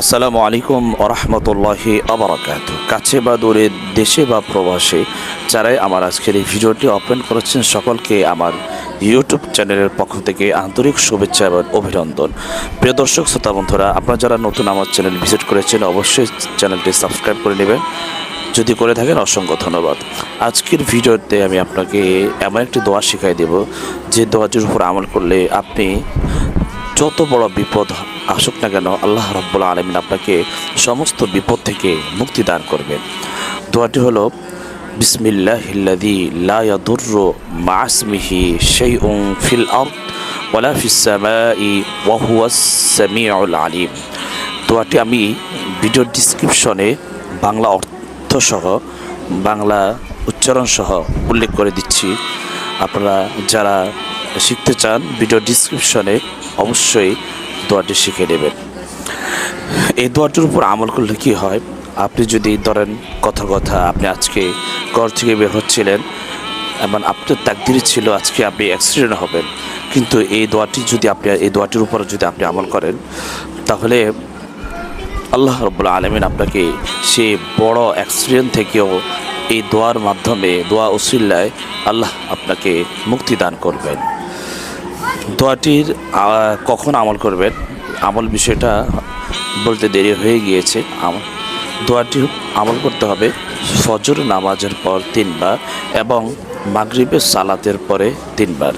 আসসালামু আলাইকুম ওরহমতুল্লাহি আবরাকাত কাছে বা দূরে, দেশে বা প্রবাসে যারাই আমার আজকের এই ভিডিওটি ওপেন করেছেন, সকলকে আমার ইউটিউব চ্যানেলের পক্ষ থেকে আন্তরিক শুভেচ্ছা এবং অভিনন্দন। প্রিয় দর্শক, শ্রোতা, বন্ধুরা, আপনারা যারা নতুন আমার চ্যানেল ভিজিট করেছেন, অবশ্যই চ্যানেলটি সাবস্ক্রাইব করে নেবেন। যদি করে থাকেন, অসংখ্য ধন্যবাদ। আজকের ভিডিওতে আমি আপনাকে এমন একটি দোয়া শিখাই দেব, যে দোয়াটির উপর আমল করলে আপনি যত বড় বিপদ আসুক না কেন, আল্লাহ রব্বুল আলমিন আপনাকে সমস্ত বিপদ থেকে মুক্তি দান করবেন। দোয়াটি হলো বিসমিল্লাহিল্লাদি লা ইয়াদুররু মাসমিহি শাইউন ফিল আরদ ওয়ালা ফিস সামাই ওয়া সামিউল আলিম। দোয়াটি আমি ভিডিও ডিসক্রিপশনে বাংলা অর্থসহ বাংলা উচ্চারণ সহ উল্লেখ করে দিচ্ছি। আপনারা যারা শিখতে চান ভিডিও ডিসক্রিপশনে অবশ্যই দোয়াটি শিখে নেবেন। এই দোয়াটির উপর আমল করলে কী হয়? আপনি যদি ধরেন কথা কথা আপনি আজকে ঘর থেকে বের হচ্ছিলেন এবং আপনার তাকদির ছিল আজকে আপনি অ্যাক্সিডেন্ট হবেন। কিন্তু এই দোয়াটি যদি আপনি, এই দোয়াটির উপর যদি আপনি আমল করেন, তাহলে আল্লাহ রব্বুল আলমিন আপনাকে সে বড় অ্যাক্সিডেন্ট থেকেও এই দোয়ার মাধ্যমে, দোয়া উসিল্লায় আল্লাহ আপনাকে মুক্তি দান করবেন। দোয়াটির কখন আমল করবেন? আমল বিষয়টা বলতে দেরি হয়ে গিয়েছে। আম- দোয়াটি আমল করতে হবে ফজর নামাজের পর তিনবার এবং মাগরিবের সালাতের পরে তিনবার।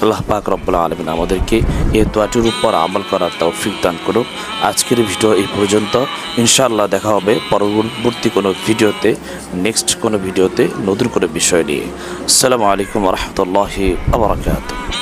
আল্লাহ পাক রব্বুল আলমিন আমাদেরকে এই দোয়াটির উপর আমল করার তৌফিক দান করুক। আজকের ভিডিও এই পর্যন্ত। ইনশাআল্লাহ দেখা হবে পরবর্তী কোনো ভিডিওতে, নেক্সট কোনো ভিডিওতে নতুন কোনো বিষয় নিয়ে। আসসালামু আলাইকুম রহমতুল্লাহি আবরাকাত